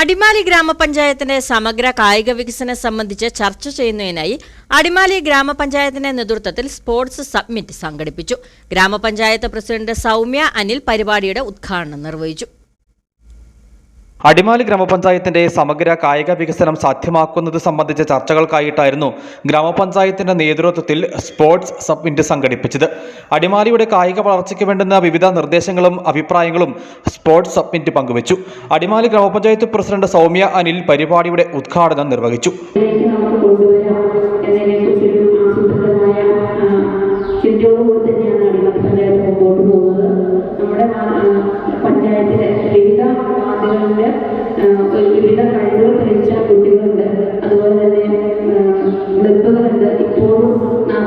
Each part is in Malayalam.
അടിമാലി ഗ്രാമപഞ്ചായത്തിന്റെ സമഗ്ര കായിക വികസനം സംബന്ധിച്ച് ചർച്ച ചെയ്യുന്നതിനായി അടിമാലി ഗ്രാമപഞ്ചായത്തിന്റെ നേതൃത്വത്തിൽ സ്പോർട്സ് സബ്മിറ്റ് സംഘടിപ്പിച്ചു. ഗ്രാമപഞ്ചായത്ത് പ്രസിഡന്റ് സൗമ്യ അനിൽ പരിപാടിയുടെ ഉദ്ഘാടനം നിർവഹിച്ചു. അടിമാലി ഗ്രാമപഞ്ചായത്തിന്റെ സമഗ്ര കായിക വികസനം സാധ്യമാക്കുന്നത് സംബന്ധിച്ച ചർച്ചകൾക്കായിട്ടായിരുന്നു ഗ്രാമപഞ്ചായത്തിന്റെ നേതൃത്വത്തിൽ സ്പോർട്സ് സബ്മിറ്റ് സംഘടിപ്പിച്ചത്. അടിമാലിയുടെ കായിക വളർച്ചയ്ക്ക് വേണ്ടുന്ന വിവിധ നിർദ്ദേശങ്ങളും അഭിപ്രായങ്ങളും സ്പോർട്സ് സബ്മിറ്റ് പങ്കുവച്ചു. അടിമാലി ഗ്രാമപഞ്ചായത്ത് പ്രസിഡന്റ് സൗമ്യ അനിൽ പരിപാടിയുടെ ഉദ്ഘാടനം നിർവഹിച്ചു. തന്നെയാണ് അടിമാലി പഞ്ചായത്ത് മുമ്പോട്ട് പോകുന്നത്. നമ്മുടെ പഞ്ചായത്തിലെ വിവിധ വാർഡുകളിലെ വിവിധ കഴിവുകൾ തെളിയിച്ച കുട്ടികളുണ്ട്. അതുപോലെ തന്നെ ക്ലബ്ബുകളുണ്ട് ഇപ്പോഴും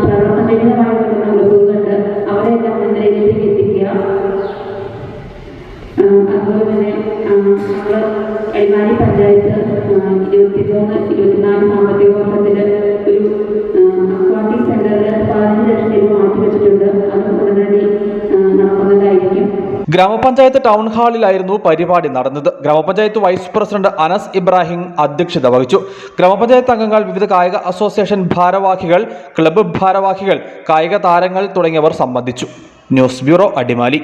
പ്രവർത്തനരഹിതമായി നിൽക്കുന്ന ക്ലബ്ബുകളുണ്ട് അവരെല്ലാം മുൻനിരയിലേക്ക് എത്തിക്കുക. അതുപോലെ തന്നെ നമ്മൾ അടിമാലി പഞ്ചായത്ത് ഇരുപത്തിമൂന്ന് ഇരുപത്തിനാല് ഗ്രാമപഞ്ചായത്ത് ടൗൺ ഹാളിലായിരുന്നു പരിപാടി നടന്നത്. ഗ്രാമപഞ്ചായത്ത് വൈസ് പ്രസിഡന്റ് അനസ് ഇബ്രാഹിം അധ്യക്ഷത വഹിച്ചു. ഗ്രാമപഞ്ചായത്ത് അംഗങ്ങൾ വിവിധ കായിക അസോസിയേഷൻ ഭാരവാഹികൾ ക്ലബ് ഭാരവാഹികൾ കായിക താരങ്ങൾ തുടങ്ങിയവർ സംബന്ധിച്ചു. News bureau Adimali.